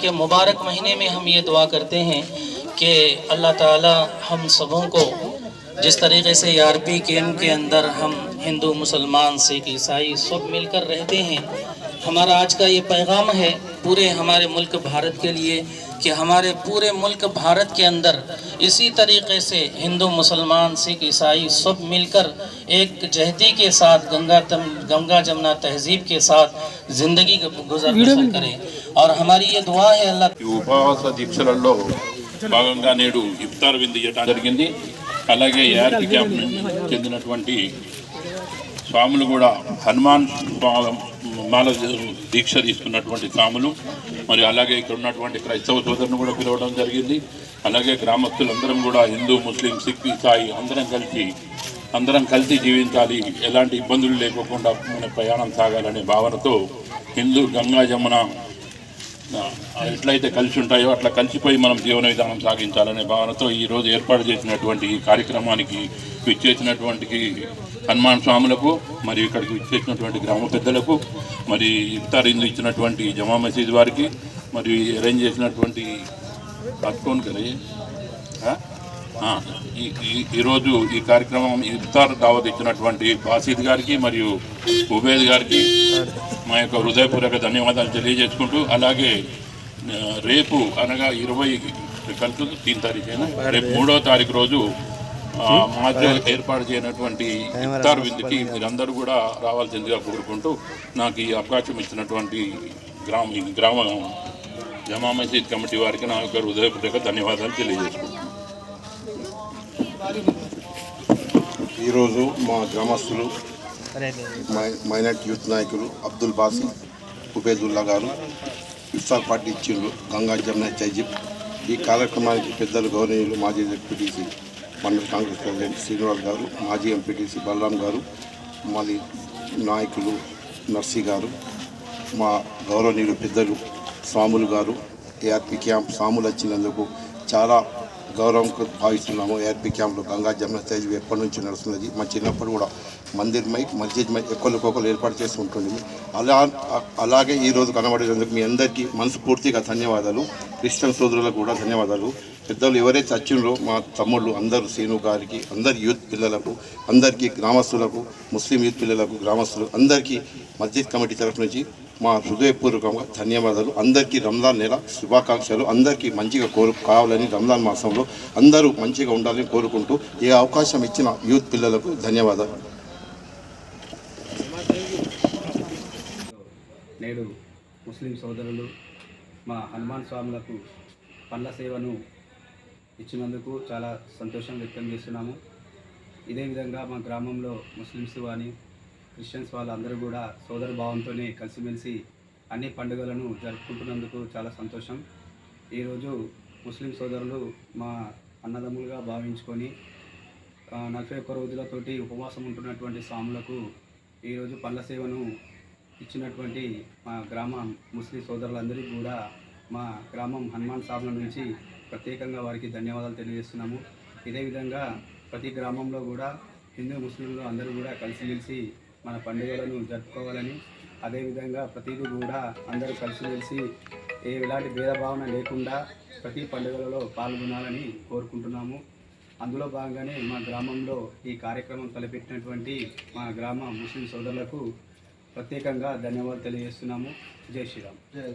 کے مبارک مہینے میں ہم یہ دعا کرتے ہیں کہ اللہ تعالی ہم سبوں کو جس طریقے سے یار پی کیم کے اندر ہم ہندو مسلمان، سکھ، عیسائی سب مل کر رہتے ہیں، ہمارا آج کا یہ پیغام ہے پورے ہمارے ملک بھارت کے لیے۔ कि हमारे पूरे मुल्क भारत के अंदर इसी तरीके से हिंदू मुसलमान सिख ईसाई सब मिलकर एक जहती के साथ गंगा तम गंगा जमुना तहजीब के साथ ज़िंदगी गुजर बसर करें और हमारी ये दुआ है अल्लाह ఈ ఉపవాస దీక్షలలో భాగంగా నేడు ఇఫ్తార్ విందు ఇవ్వటం జరిగింది అలాగే యార్కి క్యాంప్ చెందినటువంటి స్వాములు కూడా హనుమాన్ స్వా- మాల దీక్ష తీసుకున్నటువంటి స్వాములు. మరి అలాగే ఇక్కడ ఉన్నటువంటి క్రైస్తవ సోదరుని కూడా పిలవడం జరిగింది. అలాగే గ్రామస్తులందరం కూడా హిందూ ముస్లిం సిక్ ఇసాయి అందరం కలిసి అందరం కలిసి జీవించాలి. ఎలాంటి ఇబ్బందులు లేకోకుండా మన ప్రయాణం సాగాలనే భావనతో హిందూ గంగా జమున ఎట్లయితే కలిసి ఉంటాయో అట్లా కలిసిపోయి మనం జీవన విధానం సాగించాలనే భావనతో ఈ రోజు ఏర్పాటు చేసినటువంటి ఈ కార్యక్రమానికి విచ్చేసినటువంటి హనుమాన్ స్వాములకు మరి ఇక్కడికి విచ్చేసినటువంటి గ్రామ పెద్దలకు మరి ఇఫ్తారిందు ఇచ్చినటువంటి జమా మసీద్ వారికి మరి అరేంజ్ చేసినటువంటి పట్టుకోను కదా ఈ ఈరోజు ఈ కార్యక్రమం ఇఫ్తార్ దావత్ ఇచ్చినటువంటి బాసీద్ గారికి మరియు ఉబేద్ గారికి మా యొక్క హృదయపూర్వక ధన్యవాదాలు తెలియజేసుకుంటూ అలాగే రేపు అనగా ఇరవై కలిసి తీన్ తారీఖేనా? రేపు మూడో తారీఖు రోజు ఆ, మాధ్య ఏర్పాటు చేయనటువంటి ఇఫ్తార్ విందుకి మీరందరూ కూడా రావాల్సిందిగా కోరుకుంటూ నాకు ఈ అవకాశం ఇచ్చినటువంటి గ్రామ గ్రామ జమా మసీద్ కమిటీ వారికి నా యొక్క హృదయపూర్వక ధన్యవాదాలు తెలియజేసుకుంటున్నాను. ఈరోజు మా గ్రామస్తులు మైనార్టీ యూత్ నాయకులు అబ్దుల్ బాసి ఉబేదుల్లా గారు ఇఫ్తార్ పార్టీ ఇచ్చిండ్రు గంగా జమున జైజిబ్ ఈ కార్యక్రమానికి పెద్దలు గౌరవనీయులు మాజీ ఎంపీటీసీ మండల కాంగ్రెస్ ప్రెసిడెంట్ శ్రీనివాస్ గారు మాజీ ఎంపీటీసీ బలరాం గారు మాది నాయకులు నర్సీ గారు మా గౌరవనీయులు పెద్దలు స్వాములు గారు ఏఆర్పి క్యాంప్ స్వాములు వచ్చినందుకు చాలా గౌరవం భావిస్తున్నాము. ఏఆర్పి క్యాంప్లో గంగా జమున స్టేజ్ ఎప్పటి నుంచి నడుస్తున్నది? మా చిన్నప్పుడు కూడా మందిర్ మై మస్జిద్ మై ఒకరికొకరు ఏర్పాటు చేసి ఉంటుంది అలా అలాగే ఈ రోజు కనబడేందుకు మీ అందరికీ మనస్ఫూర్తిగా ధన్యవాదాలు. క్రిస్టియన్ సోదరులకు కూడా ధన్యవాదాలు. పెద్దలు ఎవరైతే చచ్చిండ్రో మా తమ్ముళ్ళు అందరూ శ్రీను గారికి అందరి యూత్ పిల్లలకు అందరికీ గ్రామస్తులకు ముస్లిం యూత్ పిల్లలకు గ్రామస్తులు అందరికీ మస్జిద్ కమిటీ తరఫు నుంచి మా హృదయపూర్వకంగా ధన్యవాదాలు. అందరికీ రంజాన్ నెల శుభాకాంక్షలు. అందరికీ మంచిగా కోరు కావాలని రంజాన్ మాసంలో అందరూ మంచిగా ఉండాలని కోరుకుంటూ ఏ అవకాశం ఇచ్చిన యూత్ పిల్లలకు ధన్యవాదాలు. నేడు ముస్లిం సోదరులు మా హనుమాన్ స్వాములకు పండ్ల సేవను ఇచ్చినందుకు చాలా సంతోషం వ్యక్తం చేస్తున్నాము. ఇదే విధంగా మా గ్రామంలో ముస్లిమ్స్ కానీ క్రిస్టియన్స్ వాళ్ళందరూ కూడా సోదర భావంతోనే కలిసిమెలిసి అన్ని పండుగలను జరుపుకుంటున్నందుకు చాలా సంతోషం. ఈరోజు ముస్లిం సోదరులు మా అన్నదమ్ములుగా భావించుకొని నలభై ఒక్క రోజులతోటి ఉపవాసం ఉంటున్నటువంటి స్వాములకు ఈరోజు పండ్ల సేవను ఇచ్చినటువంటి మా గ్రామ ముస్లిం సోదరులందరికీ కూడా మా గ్రామం హనుమాన్ సాబ్ల నుంచి ప్రత్యేకంగా వారికి ధన్యవాదాలు తెలియజేస్తున్నాము. ఇదే విధంగా ప్రతి గ్రామంలో కూడా హిందూ ముస్లింలు అందరూ కూడా కలిసిమెలిసి మన పండుగలను జరుపుకోవాలని అదేవిధంగా ప్రతిదీ కూడా అందరూ కలిసిమెలిసి ఏ ఎలాంటి భేదభావన లేకుండా ప్రతి పండుగలలో పాల్గొనాలని కోరుకుంటున్నాము. అందులో భాగంగానే మా గ్రామంలో ఈ కార్యక్రమం తలపెట్టినటువంటి మా గ్రామ ముస్లిం సోదరులకు ప్రత్యేకంగా ధన్యవాదాలు తెలియజేస్తున్నాము. జై శ్రీరామ్.